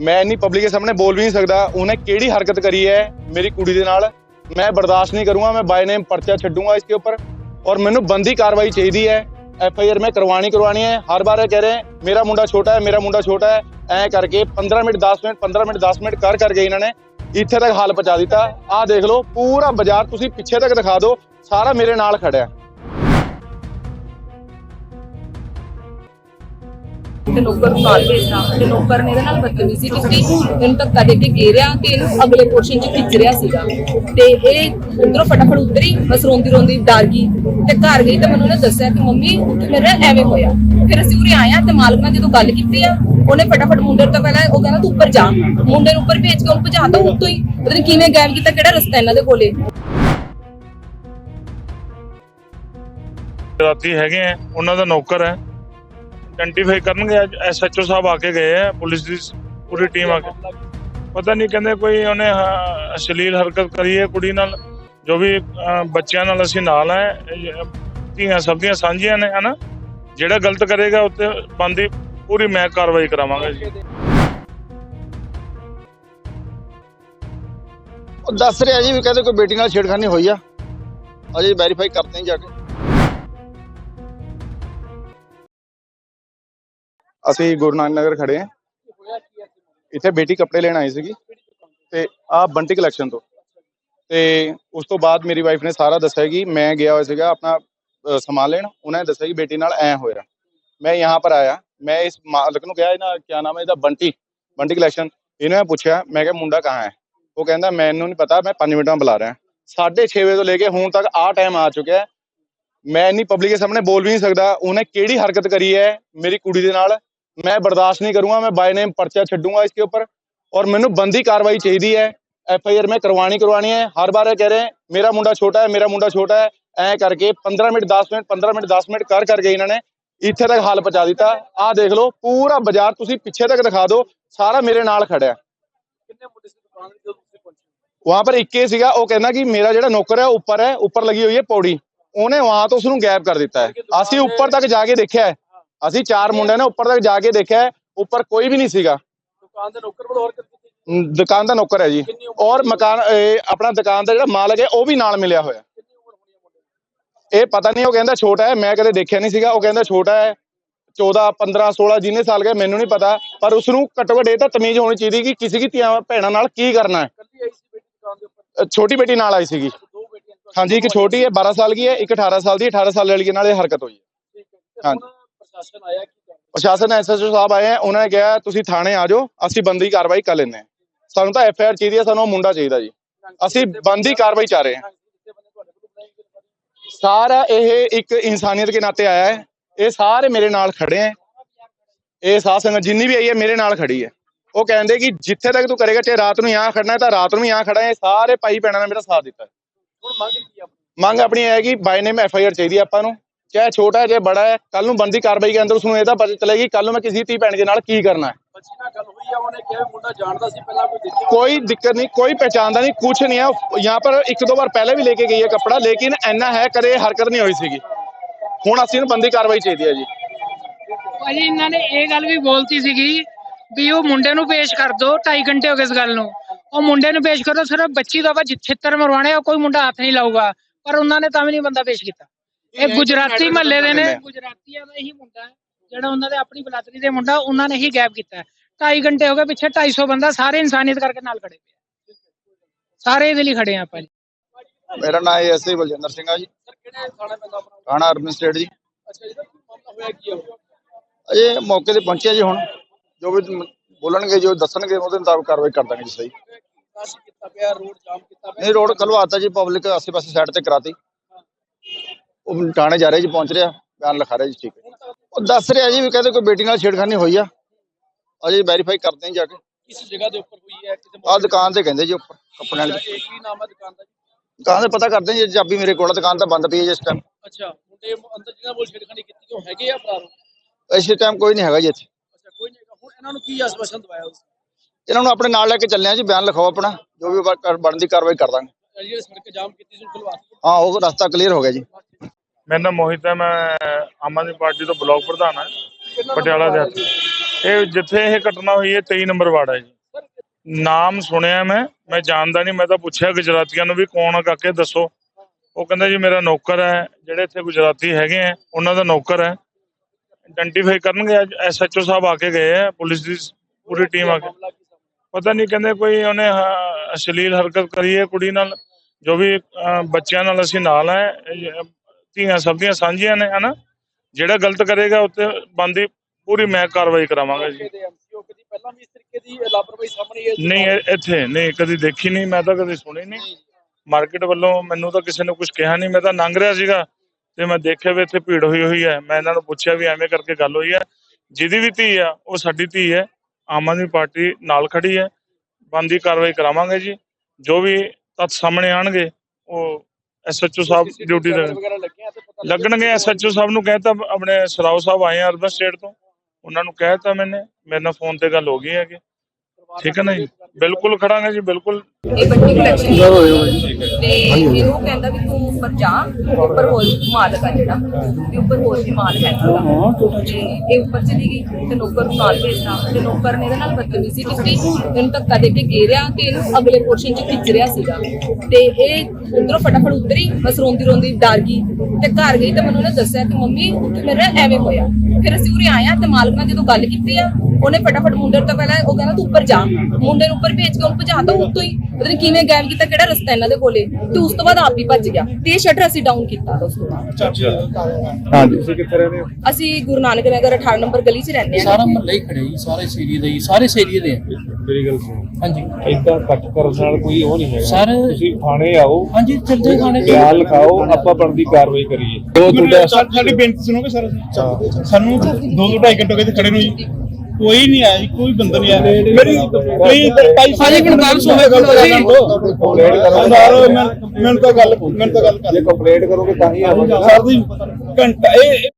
ਮੈਂ ਇੰਨੀ ਪਬਲਿਕ ਦੇ ਸਾਹਮਣੇ ਬੋਲ ਵੀ ਨਹੀਂ ਸਕਦਾ ਉਹਨੇ ਕਿਹੜੀ ਹਰਕਤ ਕਰੀ ਹੈ ਮੇਰੀ ਕੁੜੀ ਦੇ ਨਾਲ? ਮੈਂ ਬਰਦਾਸ਼ਤ ਨਹੀਂ ਕਰੂੰਗਾ ਮੈਂ ਬਾਈ ਨੇਮ ਪਰਚਾ ਛੱਡੂੰਗਾ ਇਸਕੇ ਉੱਪਰ। ਔਰ ਮੈਨੂੰ ਬੰਦੀ ਕਾਰਵਾਈ ਚਾਹੀਦੀ ਹੈ। ਐਫ ਆਈ ਆਰ ਮੈਂ ਕਰਵਾਣੀ ਕਰਵਾਣੀ ਹੈ। ਹਰ ਵਾਰ ਇਹ ਕਹਿ ਰਹੇ ਮੇਰਾ ਮੁੰਡਾ ਛੋਟਾ ਹੈ ਮੇਰਾ ਮੁੰਡਾ ਛੋਟਾ ਹੈ। ਐ ਕਰਕੇ 15 ਮਿੰਟ 10 ਮਿੰਟ 15 ਮਿੰਟ 10 ਮਿੰਟ ਕਰ ਕਰਕੇ ਇਹਨਾਂ ਨੇ ਇੱਥੇ ਤੱਕ ਹਾਲ ਪਹੁੰਚਾ ਦਿੱਤਾ। ਆਹ ਦੇਖ ਲਓ ਪੂਰਾ ਬਾਜ਼ਾਰ ਤੁਸੀਂ ਪਿੱਛੇ ਤੱਕ ਦਿਖਾ ਦਿਓ ਸਾਰਾ ਮੇਰੇ ਨਾਲ ਖੜਿਆ। ਤੇ ਨੌਕਰ ਨੂੰ ਨਾਲ ਭੇਜਣਾ, ਤੇ ਨੌਕਰ ਨੇ ਇਹਦੇ ਨਾਲ ਬਦਤਮੀਜ਼ੀ ਕੀਤੀ। ਇਹਨੂੰ ਧੱਕਾ ਦੇ ਕੇ ਗੇਰਿਆ ਤੇ ਇਹਨੂੰ ਅਗਲੇ ਪੋਰਸ਼ਨ 'ਚ ਖਿੱਚ ਰਿਹਾ ਸੀਗਾ। ਤੇ ਇਹ ਉਧਰੋਂ ਫਟਾਫਟ ਉਤਰੀ, ਬਸ ਰੋਂਦੀ ਰੋਂਦੀ ਡਰ ਗਈ ਤੇ ਘਰ ਗਈ ਤੇ ਮੈਨੂੰ ਉਹਨੇ ਦੱਸਿਆ ਕਿ ਮੰਮੀ ਮੇਰਾ ਐਵੇਂ ਹੋਇਆ। ਫਿਰ ਅਸੀਂ ਉਰੇ ਆਏ ਆ ਤੇ ਮਾਲਕ ਨਾਲ ਜਦੋਂ ਗੱਲ ਕੀਤੀ ਆ, ਉਹਨੇ ਫਟਾਫਟ ਮੁੰਡੇ ਤੋਂ ਪਹਿਲਾਂ ਉਹ ਕਹਿੰਦਾ, ਤੂੰ ਉੱਪਰ ਜਾ। ਮੁੰਡੇ ਨੂੰ ਉੱਪਰ ਭੇਜ ਕੇ ਉਹਨੂੰ ਭਜਾਤਾ ਉੱਤੋਂ ਹੀ। ਪਤਾ ਨੀ ਕਿਵੇਂ ਗਾਇਬ ਕੀਤਾ, ਕਿਹੜਾ ਰਸਤਾ ਇਹਨਾਂ ਦੇ ਕੋਲੇ। ਰਾਤੀ ਹੈਗੇ ਆ, ਉਹਨਾਂ ਦਾ ਨੌਕਰ ਹੈ। ਆਇਡੈਂਟੀਫਾਈ ਕਰਨਗੇ, ਅੱਜ ਐਸਐਚਓ ਸਾਹਿਬ ਆ ਕੇ ਗਏ ਆ, ਪੁਲਿਸ ਦੀ ਪੂਰੀ ਟੀਮ ਆ ਕੇ। ਪਤਾ ਨਹੀਂ ਕਹਿੰਦੇ ਕੋਈ ਉਹਨੇ ਅਸ਼ਲੀਲ ਹਰਕਤ ਕਰੀ ਹੈ ਕੁੜੀ ਨਾਲ, ਜੋ ਵੀ ਬੱਚਿਆਂ ਨਾਲ ਅਸੀਂ ਨਾਲ ਹੈ ਧੀਆਂ ਸਭ ਦੀਆਂ ਸਾਂਝੀਆਂ ਨੇ, ਹਨਾ? ਜਿਹੜਾ ਗਲਤ ਕਰੇਗਾ, ਉੱਤੇ ਬੰਦੀ ਪੂਰੀ ਮੈਂ ਕਾਰਵਾਈ ਕਰਾਵਾਂਗਾ ਜੀ। ਦੱਸ ਰਿਹਾ ਜੀ ਵੀ ਕਹਿੰਦੇ ਕੋਈ ਬੇਟੀ ਨਾਲ ਛੇੜਖਾਨੀ ਹੋਈ ਆ। ਅਜੇ ਵੈਰੀਫਾਈ ਕਰਦੇ ਹਾਂ ਜਾ ਕੇ। ਅਸੀਂ ਗੁਰੂ ਨਾਨਕ ਨਗਰ ਖੜੇ ਆ ਇੱਥੇ ਬੇਟੀ ਕੱਪੜੇ ਲੈਣ ਆਈ ਸੀਗੀ ਤੇ ਆ ਬੰਟੀ ਕਲੈਕਸ਼ਨ ਤੋਂ। ਤੇ ਉਸ ਤੋਂ ਬਾਅਦ ਮੇਰੀ ਵਾਈਫ ਨੇ ਸਾਰਾ ਦੱਸਿਆ ਕਿ ਮੈਂ ਗਿਆ ਹੋਇਆ ਸੀਗਾ ਆਪਣਾ ਸਮਾਨ ਲੈਣ। ਉਹਨਾਂ ਨੇ ਦੱਸਿਆ ਕਿ ਬੇਟੀ ਨਾਲ ਐ ਹੋਇਆ। ਮੈਂ ਯਹਾਂ ਪਰ ਆਇਆ। ਮੈਂ ਇਸ ਮਾਲਕ ਨੂੰ ਕਿਹਾ, ਇਹਨਾਂ ਕੀ ਨਾਮ ਹੈ? ਇਹਦਾ ਬੰਟੀ ਬੰਟੀ ਕਲੈਕਸ਼ਨ ਇਹਨੇ ਪੁੱਛਿਆ, ਮੈਂ ਕਿਹਾ, ਮੁੰਡਾ ਕਹਾਂ ਹੈ? ਉਹ ਕਹਿੰਦਾ, ਮੈਨੂੰ ਨਹੀਂ ਪਤਾ, ਮੈਂ 5 ਮਿੰਟਾਂ ਬੁਲਾ ਰਿਹਾ। 6:30 ਵਜੇ ਤੋਂ ਲੈ ਕੇ ਹੁਣ ਤੱਕ ਆ ਟਾਈਮ ਆ ਚੁੱਕਿਆ ਹੈ। ਮੈਂ ਇੰਨੀ ਪਬਲਿਕ ਦੇ ਸਾਹਮਣੇ ਬੋਲ ਵੀ ਨਹੀਂ ਸਕਦਾ। ਉਹਨੇ ਕਿਹੜੀ ਹਰਕਤ ਕਰੀ ਹੈ ਮੇਰੀ ਕੁੜੀ ਦੇ ਨਾਲ? मैं बर्दाश्त नहीं करूंगा मैं बाय नेम पर्चा छड्डूंगा इसके ਉੱਪਰ ਔਰ ਮੈਨੂੰ बनती ਕਾਰਵਾਈ ਚਾਹੀਦੀ है ਐਫ ਆਈ ਆਰ ਮੈਂ ਕਰਵਾਣੀ ਕਰਵਾਣੀ ਹੈ। ਹਰ ਵਾਰ ਇਹ ਕਹਿ ਰਹੇ ਮੇਰਾ ਮੁੰਡਾ ਛੋਟਾ ਹੈ ਮੇਰਾ ਮੁੰਡਾ ਛੋਟਾ ਹੈ। ਐ ਕਰਕੇ 15 ਮਿੰਟ 10 ਮਿੰਟ 15 ਮਿੰਟ 10 ਮਿੰਟ ਕਰ ਕਰਕੇ ਇਹਨਾਂ ਨੇ। ਇੱਥੇ ਤੱਕ ਹਾਲ ਪਹੁੰਚਾ ਦਿੱਤਾ। ਆਹ ਦੇਖ ਲਓ ਪੂਰਾ ਬਾਜ਼ਾਰ ਤੁਸੀਂ ਪਿੱਛੇ ਤੱਕ ਦਿਖਾ ਦਿਓ ਸਾਰਾ ਮੇਰੇ ਨਾਲ ਖੜਿਆ ਕਿੰਨੇ ਮੁੰਡੇ ਸੀ ਦੁਕਾਨ ਸੀਗਾ ਉਹ ਕਹਿੰਦਾ ਕਿ ਮੇਰਾ ਜਿਹੜਾ ਨੌਕਰ ਹੈ ਉੱਪਰ ਹੈ ਉੱਪਰ ਲੱਗੀ ਹੋਈ ਹੈ ਪੌੜੀ। ਉਹਨੇ ਵਾਹ ਤੋਂ ਉਸ ਨੂੰ ਗੈਪ ਕਰ ਦਿੱਤਾ ਹੈ। ਅਸੀਂ ਉੱਪਰ ਤੱਕ ਜਾ ਕੇ ਦੇਖਿਆ ਹੈ। ਅਸੀਂ ਚਾਰ ਮੁੰਡੇ ਨੇ ਉੱਪਰ ਤੱਕ ਜਾ ਕੇ ਦੇਖਿਆ ਉੱਪਰ ਕੋਈ ਵੀ ਨਹੀਂ ਸੀਗਾ। ਦੁਕਾਨ ਦੇ ਨੌਕਰ ਦਿੱਤੀ ਅਮ ਦੁਕਾਨ ਦਾ ਨੌਕਰ ਹੈ ਜੀ। ਔਰ ਮਕਾਨ ਆਪਣਾ ਦੁਕਾਨ ਦਾ ਜਿਹੜਾ ਮਾਲਕ ਹੈ ਉਹ ਵੀ ਨਾਲ ਮਿਲਿਆ ਹੋਇਆ। ਇਹ ਪਤਾ ਨਹੀਂ ਉਹ ਕਹਿੰਦਾ ਛੋਟਾ ਹੈ ਮੈਂ ਕਦੇ ਦੇਖਿਆ ਨਹੀਂ ਸੀਗਾ। ਉਹ ਕਹਿੰਦਾ ਛੋਟਾ ਹੈ 14 15 16 ਜਿੰਨੇ ਸਾਲ ਗਏ ਮੈਨੂੰ ਨਹੀਂ ਪਤਾ। ਪਰ ਉਸ ਨੂੰ ਘੱਟੋ ਘੱਟ ਇਹ ਤਾਂ ਤਮੀਜ਼ ਹੋਣੀ ਚਾਹੀਦੀ ਕਿ ਕਿਸੇ ਦੀ ਧੀਆਂ ਭੈਣਾਂ ਨਾਲ ਕੀ ਕਰਨਾ ਹੈ। ਕੱਲੀ ਛੋਟੀ ਬੇਟੀ ਨਾਲ ਆਈ ਸੀਗੀ। ਹਾਂਜੀ ਇੱਕ ਛੋਟੀ ਹੈ 12 ਸਾਲ ਦੀ ਹੈ ਇੱਕ 18 ਸਾਲ ਦੀ 18 ਸਾਲ ਵਾਲੀ ਨਾਲ ਇਹ ਹਰਕਤ ਹੋਈ ਹੈ। ਠੀਕ ਹੈ। ਤੇ ਹੁਣ ਪ੍ਰਸ਼ਾਸਨ ਆਇਆ ਕੀ ਪ੍ਰਸ਼ਾਸਨ ਐਸਐਸਓ ਸਾਹਿਬ ਆਏ ਕਿਹਾ ਤੁਸੀਂ ਥਾਣੇ ਆ ਜਾਓ ਅਸੀਂ ਬੰਦੀ ਕਾਰਵਾਈ ਕਰ ਲੈਨੇ ਸਾਨੂੰ ਤਾਂ ਐਫਆਈਆਰ ਚਾਹੀਦੀ ਹੈ ਸਾਨੂੰ ਮੁੰਡਾ ਚਾਹੀਦਾ ਜੀ। ਅਸੀਂ ਬੰਦੀ ਕਾਰਵਾਈ ਚਾਹ ਰਹੇ ਹਾਂ। ਸਾਰਾ ਇਹ ਇੱਕ ਇਨਸਾਨੀਅਤ ਦੇ ਨਾਤੇ ਆਇਆ ਹੈ। ਇਹ ਸਾਰੇ ਮੇਰੇ ਨਾਲ ਖੜੇ ਹੈ। ਇਹ ਸਾਧ ਸੰਗਤ ਜਿੰਨੀ ਵੀ ਆਈ ਹੈ ਮੇਰੇ ਨਾਲ ਖੜੀ ਹੈ। ਉਹ ਕਹਿੰਦੇ ਕਿ ਜਿੱਥੇ ਤੱਕ ਤੂੰ ਕਰੇਗਾ ਚਾਹੇ ਰਾਤ ਨੂੰ ਯਹਾਂ ਖੜਨਾ ਹੈ ਤਾਂ ਰਾਤ ਨੂੰ ਵੀ ਖੜਾ ਹੈ। ਸਾਰੇ ਭਾਈ ਭੈਣਾਂ ਨੇ ਮੇਰਾ ਸਾਥ ਦਿੱਤਾ। ਹੁਣ ਮੰਗ ਕੀ ਆਪਣੀ? ਮੰਗ ਆਪਣੀ ਹੈ ਕਿ ਬਾਈ ਨੇਮ ਐਫ ਚਾਹੀਦੀ ਆਪਾਂ ਨੂੰ। ਚਾਹੇ ਛੋਟਾ ਹੈ ਚਾਹੇ ਬੜਾ ਹੈ ਕੱਲ ਨੂੰ ਬੰਦੀ ਕਾਰਵਾਈ ਕੇ ਅੰਦਰ ਉਸ ਨੂੰ ਇਹ ਤਾਂ ਪਤਾ ਚੱਲੇਗੀ ਕੱਲ ਨੂੰ ਮੈਂ ਕਿਸੇ ਧੀ ਭੈਣ ਦੇ ਨਾਲ ਕੀ ਕਰਨਾ ਹੈ ਬੱਚੀ ਨਾਲ ਗੱਲ ਹੋਈ ਆ ਉਹਨੇ ਕਿਹਾ ਵੀ ਮੁੰਡਾ ਜਾਣਦਾ ਸੀ ਪਹਿਲਾਂ ਕੋਈ ਦੇਖਿਆ कोई दिक्कत नहीं कोई पहचानता नहीं कुछ नहीं है यहाँ पर एक दो बार पहले भी लेके गई है कपड़ा लेकिन ਇੰਨਾ ਹੈ ਕਦੇ ਹਰਕਤ ਨਹੀਂ ਹੋਈ ਸੀਗੀ ਹੁਣ ਅਸੀਂ ਨੂੰ ਬੰਦੀ ਕਾਰਵਾਈ ਚਾਹੀਦੀ ਹੈ ਜੀ ਭਾਜੀ ਇਹਨਾਂ ਨੇ ਇਹ ਗੱਲ ਵੀ ਬੋਲਤੀ ਸੀਗੀ ਵੀ ਉਹ ਮੁੰਡੇ ਨੂੰ ਪੇਸ਼ ਕਰ ਦੋ 2.5 ਘੰਟੇ ਹੋ ਗਏ ਇਸ ਗੱਲ ਨੂੰ ਉਹ ਮੁੰਡੇ ਨੂੰ ਪੇਸ਼ ਕਰੋ ਸਿਰਫ ਬੱਚੀ ਦਾ ਵਾ ਛਿੱਤਰ ਮਰਵਾਣੇ ਆ ਕੋਈ ਮੁੰਡਾ ਹੱਥ ਨਹੀਂ ਲਾਊਗਾ ਪਰ ਉਹਨਾਂ ਨੇ ਤਾਂ ਵੀ ਨਹੀਂ ਬੰਦਾ ਪੇਸ਼ ਕੀਤਾ ਇਹ ਗੁਜਰਾਤੀ ਮਹੱਲੇ ਦੇ ਨੇ। ਗੁਜਰਾਤੀਆਂ ਦਾ ਇਹੀ ਮੁੰਡਾ ਹੈ ਜਿਹੜਾ ਉਹਨਾਂ ਦੇ ਆਪਣੀ ਬਲਾਤਰੀ ਦੇ ਮੁੰਡਾ ਉਹਨਾਂ ਨੇ ਹੀ ਗਾਇਬ ਕੀਤਾ 2.5 ਘੰਟੇ ਹੋ ਗਏ ਪਿੱਛੇ 250 ਬੰਦਾ ਸਾਰੇ ਇਨਸਾਨੀਅਤ ਕਰਕੇ ਨਾਲ ਖੜੇ ਪਏ। ਸਾਰੇ ਇਹਦੇ ਲਈ ਖੜੇ ਆ ਆਪਾਂ ਜੀ। ਮੇਰਾ ਨਾਮ ਹੈ ਐਸਏ ਬਲਜਿੰਦਰ ਸਿੰਘ ਆ ਜੀ। ਥਾਣੇ ਅਰਬਨ ਸਟੇਟ ਜੀ। ਅੱਛਾ ਜੀ ਮਾਮਲਾ ਹੋਇਆ ਕੀ ਆ ਅਜੇ ਮੌਕੇ ਤੇ ਪਹੁੰਚਿਆ ਜੀ ਹੁਣ। ਜੋ ਵੀ ਬੋਲਣਗੇ ਜੋ ਦੱਸਣਗੇ ਉਹਦੇ ਮੁਤਾਬਕ ਕਾਰਵਾਈ ਕਰ ਦਾਂਗੇ ਜੀ ਸਹੀ। ਰਸ਼ ਕੀਤਾ ਪਿਆ ਰੋਡ ਜਾਮ ਕੀਤਾ ਪਿਆ। ਨਹੀਂ ਰੋਡ ਖਲਵਾਤਾ ਜੀ ਪਬਲਿਕ ਆਸੇ ਪਾਸੇ ਸਾਈਡ ਤੇ ਕਰਾਤੀ। ਉਹ ਥਾਣੇ ਜਾ ਰਹੇ ਜੀ ਪਹੁੰਚ ਰਿਹਾ ਬਿਆਨ ਲਿਖਾ ਰਿਹਾ ਜੀ ਠੀਕ ਹੈ। ਉਹ ਦੱਸ ਰਿਹਾ ਜੀ ਵੀ ਕਹਿੰਦੇ ਕੋਈ ਬੇਟੀ ਨਾਲ ਛੇੜਖਾਨੀ ਹੋਈ ਆ। ਅਜੇ ਵੈਰੀਫਾਈ ਕਰਦੇ ਹਾਂ ਜਾ ਕੇ। ਕਿਸ ਜਗ੍ਹਾ ਦੇ ਉੱਪਰ ਹੋਈ ਹੈ? ਕਿਸੇ ਆ ਦੁਕਾਨ ਤੇ ਕਹਿੰਦੇ ਜੀ ਉੱਪਰ ਕੱਪੜਿਆਂ ਵਾਲੀ ਅੱਛਾ, ਇਹ ਕੀ ਨਾਮ ਹੈ ਦੁਕਾਨ ਦਾ ਜੀ? ਦੁਕਾਨ ਤੇ ਪਤਾ ਕਰਦੇ ਜੀ ਚਾਬੀ ਮੇਰੇ ਕੋਲ ਦੁਕਾਨ ਤਾਂ ਬੰਦ ਪਈ ਹੈ ਇਸ ਟਾਈਮ ਅੱਛਾ ਮੁੰਡੇ ਅੰਦਰ ਜਿਹਨਾਂ ਬੋਲ ਛੇੜਖਾਨੀ ਕੀਤੀ ਉਹ ਹੈਗੇ ਆ ਫਰਾਰ ਇਸ ਟਾਈਮ ਕੋਈ ਨਹੀਂ ਹੈਗਾ ਜੀ ਇੱਥੇ। ਅੱਛਾ ਕੋਈ ਨਹੀਂ ਹੈਗਾ। ਹੁਣ ਇਹਨਾਂ ਨੂੰ ਕੀ ਆਸਵਾਸ਼ਨ ਦਵਾਇਆ ਉਸ ਇਹਨਾਂ ਨੂੰ ਆਪਣੇ ਨਾਲ ਲੈ ਕੇ ਚੱਲੇ ਆ ਜੀ ਬਿਆਨ ਲਿਖਾਓ ਆਪਣਾ ਜੋ ਵੀ ਬਣਦੀ ਕਾਰਵਾਈ ਕਰ ਦਾਂਗੇ। ਜਿਹੜੀ ਸੜਕ ਜਾਮ ਕੀਤੀ ਸੀ ਖੁਲਵਾ। ਹਾਂ ਉਹ ਰਸਤਾ ਕਲੀਅਰ ਹੋ ਗਿਆ ਜੀ। ਮੇਰਾ ਨਾਮ ਮੋਹਿਤ ਹੈ ਮੈਂ ਆਮ ਆਦਮੀ ਪਾਰਟੀ ਤੋਂ ਬਲਾਕ ਪ੍ਰਧਾਨ ਹਾਂ। ਪਟਿਆਲਾ ਦੇ ਇਹ ਜਿੱਥੇ ਇਹ ਘਟਨਾ ਹੋਈ ਹੈ 23 ਨੰਬਰ ਵਾਰਡ ਹੈ ਜੀ। ਨਾਮ ਸੁਣਿਆ ਮੈਂ ਮੈਂ ਜਾਣਦਾ ਨਹੀਂ ਮੈਂ ਤਾਂ ਪੁੱਛਿਆ ਗੁਜਰਾਤੀਆਂ ਨੂੰ ਵੀ ਕੌਣ ਆ ਕਾਕੇ ਦੱਸੋ। ਉਹ ਕਹਿੰਦਾ ਜੀ ਮੇਰਾ ਨੌਕਰ ਹੈ ਜਿਹੜੇ ਇੱਥੇ ਗੁਜਰਾਤੀ ਹੈਗੇ ਆ ਉਹਨਾਂ ਦਾ ਨੌਕਰ ਹੈ। ਆਇਡੈਂਟੀਫਾਈ ਕਰਨਗੇ ਅੱਜ ਐਸਐਚਓ ਸਾਹਿਬ ਆ ਕੇ ਗਏ ਆ ਪੁਲਿਸ ਦੀ ਪੂਰੀ ਟੀਮ ਆ ਕੇ। ਪਤਾ ਨਹੀਂ ਕਹਿੰਦੇ ਕੋਈ ਉਹਨੇ ਅਸ਼ਲੀਲ ਹਰਕਤ ਕਰੀ ਹੈ ਕੁੜੀ ਨਾਲ ਜੋ ਵੀ ਬੱਚਿਆਂ ਨਾਲ ਅਸੀਂ ਨਾਲ ਹੈ ਧੀਆਂ ਸਭ ਦੀਆਂ ਸਾਂਝੀਆਂ ਨੇ ਹਨਾ? ਜਿਹੜਾ ਗਲਤ ਕਰੇਗਾ ਉੱਤੇ ਬੰਦੀ ਪੂਰੀ ਮੈਂ ਕਾਰਵਾਈ ਕਰਾਵਾਂਗਾ ਜੀ। ਪਹਿਲਾਂ ਵੀ ਇਸ ਤਰੀਕੇ ਦੀ ਲਾਪਰਵਾਹੀ ਸਾਹਮਣੇ ਨਹੀਂ ਇੱਥੇ ਨਹੀਂ ਕਦੀ ਦੇਖੀ ਨਹੀਂ ਮੈਂ ਤਾਂ ਕਦੀ ਸੁਣੀ ਨਹੀਂ। ਮਾਰਕੀਟ ਵੱਲੋਂ ਮੈਨੂੰ ਤਾਂ ਕਿਸੇ ਨੇ ਕੁਝ ਕਿਹਾ ਨਹੀਂ ਮੈਂ ਤਾਂ ਲੰਘ ਰਿਹਾ ਸੀਗਾ ਤੇ ਮੈਂ ਦੇਖਿਆ ਵੀ ਇੱਥੇ ਭੀੜ ਹੋਈ ਹੋਈ ਹੈ। ਮੈਂ ਇਹਨਾਂ ਨੂੰ ਪੁੱਛਿਆ ਵੀ ਐਵੇਂ ਕਰਕੇ ਗੱਲ ਹੋਈ ਹੈ। ਜਿਹਦੀ ਵੀ ਧੀ ਆ ਉਹ ਸਾਡੀ ਧੀ ਹੈ ਆਮ ਆਦਮੀ ਪਾਰਟੀ ਨਾਲ ਖੜੀ ਹੈ। ਬੰਦੀ ਕਾਰਵਾਈ ਕਰਾਵਾਂਗੇ ਜੀ। ਜੋ ਵੀ ਤੱਥ ਸਾਹਮਣੇ ਆਣਗੇ ਉਹ ਐਸਐਚਓ ਸਾਹਿਬ ਡਿਊਟੀ ਦੇ ਲੱਗਣਗੇ ਐਸਐਚਓ ਸਾਹਿਬ ਨੂੰ ਕਹਿਤਾ ਆਪਣੇ ਸਰਾਓ ਸਾਹਿਬ ਆਏ ਆ ਅਰਬਨ ਸਟੇਟ ਤੋਂ। ਉਹਨਾਂ ਨੂੰ ਕਹਿਤਾ ਮੈਨੇ ਮੇਰੇ ਨਾਲ ਫੋਨ ਤੇ ਗੱਲ ਹੋ ਗਈ ਹੈਗੀ। ਠੀਕ ਹੈ ਨਾ ਜੀ? ਬਿਲਕੁਲ ਖੜਾਂਗੇ ਜੀ ਬਿਲਕੁਲ। ਇਹ ਬੱਟੀ ਕਲੈਕਸ਼ਨ ਤੇ ਇਹਨੂੰ ਕਹਿੰਦਾ ਵੀ ਤੂੰ ਉੱਪਰ ਜਾ ਉੱਪਰ ਹੋਰ ਮਾਲਕ ਆ ਜਿਹੜਾ ਵੀ ਉੱਪਰ ਹੋਰ ਵੀ ਮਾਲ ਹੈ ਤੇ ਇਹ ਉੱਪਰ ਚਲੀ ਗਈ ਤੇ ਨੌਕਰ ਨੂੰ ਨਾਲ ਭੇਜਦਾ ਤੇ ਨੌਕਰ ਨੇ ਇਹਦੇ ਨਾਲ ਬਦਤਮੀਜ਼ੀ ਕੀਤੀ, ਇਹਨੂੰ ਧੱਕਾ ਦੇ ਕੇ ਗੇਰਿਆ ਤੇ ਇਹਨੂੰ ਅਗਲੇ ਪੋਰਸ਼ਨ 'ਚ ਖਿੱਚ ਰਿਹਾ ਸੀਗਾ। ਤੇ ਇਹ ਉਧਰੋਂ ਫਟਾਫਟ ਉਤਰੀ, ਬਸ ਰੋਂਦੀ ਰੋਂਦੀ ਡਰ ਗਈ। ਤੇ ਘਰ ਗਈ ਤੇ ਮੈਨੂੰ ਉਹਨੇ ਦੱਸਿਆ ਕਿ ਮੰਮੀ, ਉੱਥੇ ਮੇਰੇ ਨਾਲ ਐਵੇਂ ਹੋਇਆ। ਫਿਰ ਅਸੀਂ ਉਰੇ ਆਏ ਆ ਤੇ ਮਾਲਕ ਨਾਲ ਜਦੋਂ ਗੱਲ ਕੀਤੀ ਆ ਉਹਨੇ ਫਟਾਫਟ ਮੁੰਡੇ ਤੋਂ ਪਹਿਲਾਂ ਉਹ ਕਹਿੰਦਾ ਤੂੰ ਉੱਪਰ ਜਾ। ਮੁੰਡੇ ਨੂੰ ਉੱਪਰ ਭੇਜ ਕੇ ਉਹਨੂੰ ਭਜਾਤਾ ਉੱਤੋਂ ਹੀ। ਪਤਾ ਨੀ ਕਿਵੇਂ ਗਾਇਬ ਕੀਤਾ ਕਿਹੜਾ ਰਸਤਾ ਇਹਨਾਂ ਦੇ ਕੋਲੇ। ਤੇ ਉਸ ਤੋਂ ਬਾਅਦ ਆਪ ਹੀ ਭੱਜ ਗਿਆ। ਤੇ ਇਹ ਸ਼ਟਰ ਅਸੀਂ ਡਾਊਨ ਕੀਤਾ ਉਸ ਤੋਂ ਬਾਅਦ। ਹਾਂਜੀ। ਤੁਸੀਂ ਕਿੱਥੇ ਰਹਿੰਦੇ ਹੋ? ਅਸੀਂ ਗੁਰੂ ਨਾਨਕ ਨਗਰ 18 ਨੰਬਰ ਗਲੀ 'ਚ ਰਹਿੰਦੇ ਹਾਂ। ਸਾਰਾ ਮਹੱਲਾ ਹੀ ਖੜੇ ਜੀ ਸਾਰੇ ਏਰੀਏ ਦੇ ਜੀ ਸਾਰੇ ਏਰੀਏ ਦੇ ਆ। ਮੇਰੀ ਗੱਲ ਸੁਣੋ। ਹਾਂਜੀ। ਇਦਾਂ ਕੱਟ ਕਰਨ ਨਾਲ ਕੋਈ ਉਹ ਨਹੀਂ ਹੈਗਾ। ਸਰ ਤੁਸੀਂ ਥਾਣੇ ਆਓ। ਹਾਂਜੀ ਚਲਦੇ ਖਾਣੇ ਚ ਬਿਆਨ ਲਿਖਾਓ ਆਪਾਂ ਬਣਦੀ ਕਾਰਵਾਈ ਕਰੀਏ। ਜੋ ਤੁਹਾਡਾ ਸਾਡੀ ਬੇਨਤੀ ਸੁਣੋਗੇ ਸਰ? ਸਾਨੂੰ ਦੋ ਦੋ ਢਾਈ ਘੰਟੇ ਹੋ ਗਏ ਇੱਥੇ ਖੜੇ ਨੂੰ ਜੀ। ਕੋਈ ਨਹੀਂ ਆਇਆ ਜੀ ਕੋਈ ਬੰਦਾ ਨਹੀਂ ਆਇਆ। ਮੇਰੀ ਕੋਈ ਭਾਈ ਭਾਜੀ ਇੱਕ ਗੱਲ ਸੁਣੋ ਕੰਪਲੇਂਟ ਕਰੋ ਮੈਨੂੰ ਤਾਂ ਗੱਲ ਮੈਨੂੰ ਤਾਂ ਗੱਲ ਕਰ। ਜੇ ਕੰਪਲੇਂਟ ਕਰੋਗੇ ਤਾਂ ਹੀ ਆਵਾਂਗੇ ਸਰ ਦੀ ਘੰਟਾ ਇਹ